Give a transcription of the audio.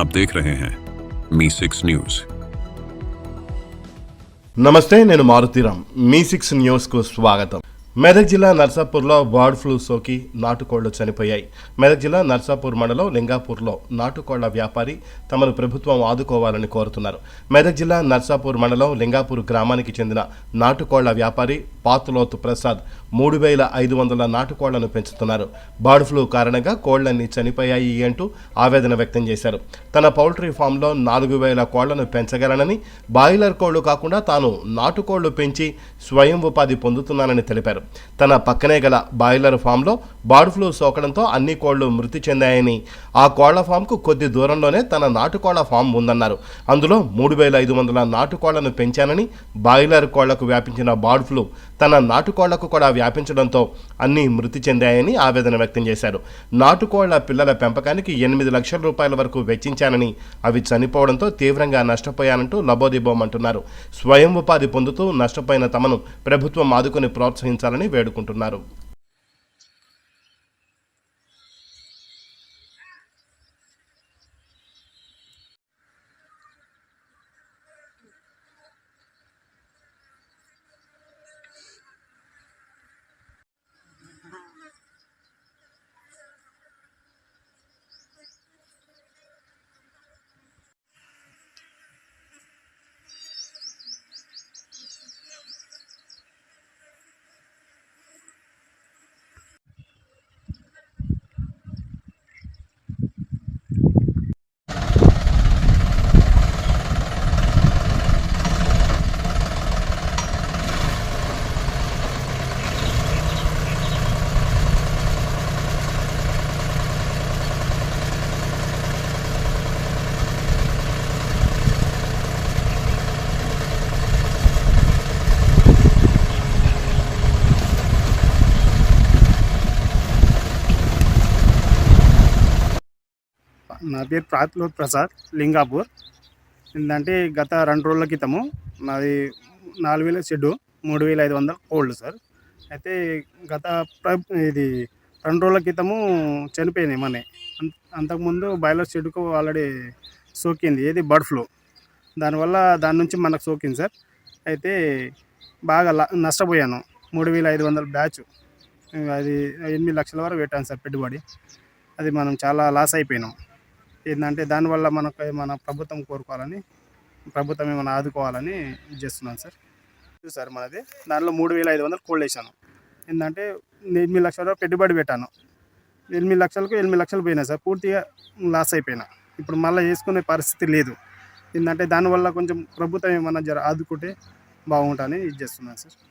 आप देख रहे हैं मी सिक्स न्यूज నమస్తే నేను మారుతీరామ్ మీ సిక్స్ న్యూస్కు స్వాగతం మెదక్ జిల్లా నర్సాపూర్లో బర్డ్ ఫ్లూ సోకి నాటుకోళ్లు చనిపోయాయి మెదక్ జిల్లా నర్సాపూర్ మండలం లింగాపూర్లో నాటుకోళ్ల వ్యాపారి తమను ప్రభుత్వం ఆదుకోవాలని కోరుతున్నారు మెదక్ జిల్లా నర్సాపూర్ మండలం లింగాపూర్ గ్రామానికి చెందిన నాటుకోళ్ల వ్యాపారి పాతులోతు ప్రసాద్ మూడు వేల ఐదు వందల నాటుకోళ్ళను పెంచుతున్నారు. బర్డ్ ఫ్లూ కారణంగా కోళ్ళన్నీ చనిపోయాయి అంటూ ఆవేదన వ్యక్తం చేశారు. తన పౌల్ట్రీ ఫామ్లో నాలుగు వేల కోళ్ళను పెంచగలనని బాయిలర్ కోళ్ళు కాకుండా తాను నాటుకోళ్ళు పెంచి స్వయం ఉపాధి పొందుతున్నానని తెలిపారు. తన పక్కనే గల బాయిలర్ ఫామ్లో బర్డ్ ఫ్లూ సోకడంతో అన్ని కోళ్ళు మృతి చెందాయని ఆ కోళ్ళ ఫామ్కు కొద్ది దూరంలోనే తన నాటుకోళ్ళ ఫామ్ ఉందన్నారు. అందులో మూడు వేల ఐదు వందల నాటుకోళ్ళను పెంచానని బాయిలర్ కోళ్ళకు వ్యాపించిన బర్డ్ ఫ్లూ తన నాటుకోళ్ళకు కూడా వ్యాపించడంతో అన్నీ మృతి చెందాయని ఆవేదన వ్యక్తం చేశారు. నాటుకోళ్ళ పిల్లల పెంపకానికి ఎనిమిది లక్షల రూపాయల వరకు వెచ్చించానని అవి చనిపోవడంతో తీవ్రంగా నష్టపోయానంటూ లబోదిబోమంటున్నారు స్వయం ఉపాధి పొందుతూ నష్టపోయిన తమను ప్రభుత్వం ఆదుకుని ప్రోత్సహించాలని వేడుకుంటున్నారు. నా పేరు ప్రాతిలోత్ ప్రసాద్ లింగాపూర్. ఏంటంటే గత రెండు రోజుల క్రితము నాది నాలుగు వేల షెడ్డు మూడు వేల ఐదు వందల కోల్డ్ సార్. అయితే గత ప్ర- ఇది రెండు రోజుల క్రితము చనిపోయింది అంత అంతకుముందు బాయిలర్ షెడ్కు ఆల్రెడీ సోకింది ఏది బర్డ్ ఫ్లూ. దానివల్ల దాని నుంచి మనకు సోకింది సార్. అయితే బాగా నష్టపోయాను మూడు వేల ఐదు వందల బ్యాచ్. అది ఎనిమిది లక్షల వరకు పెట్టాను సార్ పెట్టుబడి. అది మనం చాలా లాస్ అయిపోయినాం. ఏంటంటే దానివల్ల మనకు మన ప్రభుత్వం కోరుకోవాలని ప్రభుత్వం ఏమైనా ఆదుకోవాలని ఇది చేస్తున్నాను సార్. సార్ మనది. దానిలో మూడు వేల ఐదు వందలు కోల్డ్ వేసాను. ఏంటంటే ఎనిమిది లక్షల పెట్టుబడి పెట్టాను. ఎనిమిది లక్షలకు ఎనిమిది లక్షలు పోయినా సార్. పూర్తిగా లాస్ అయిపోయినా. ఇప్పుడు మళ్ళీ వేసుకునే పరిస్థితి లేదు. ఏంటంటే దానివల్ల కొంచెం ప్రభుత్వం ఏమైనా జర ఆదుకుంటే బాగుంటుందని ఇది చేస్తున్నాను సార్.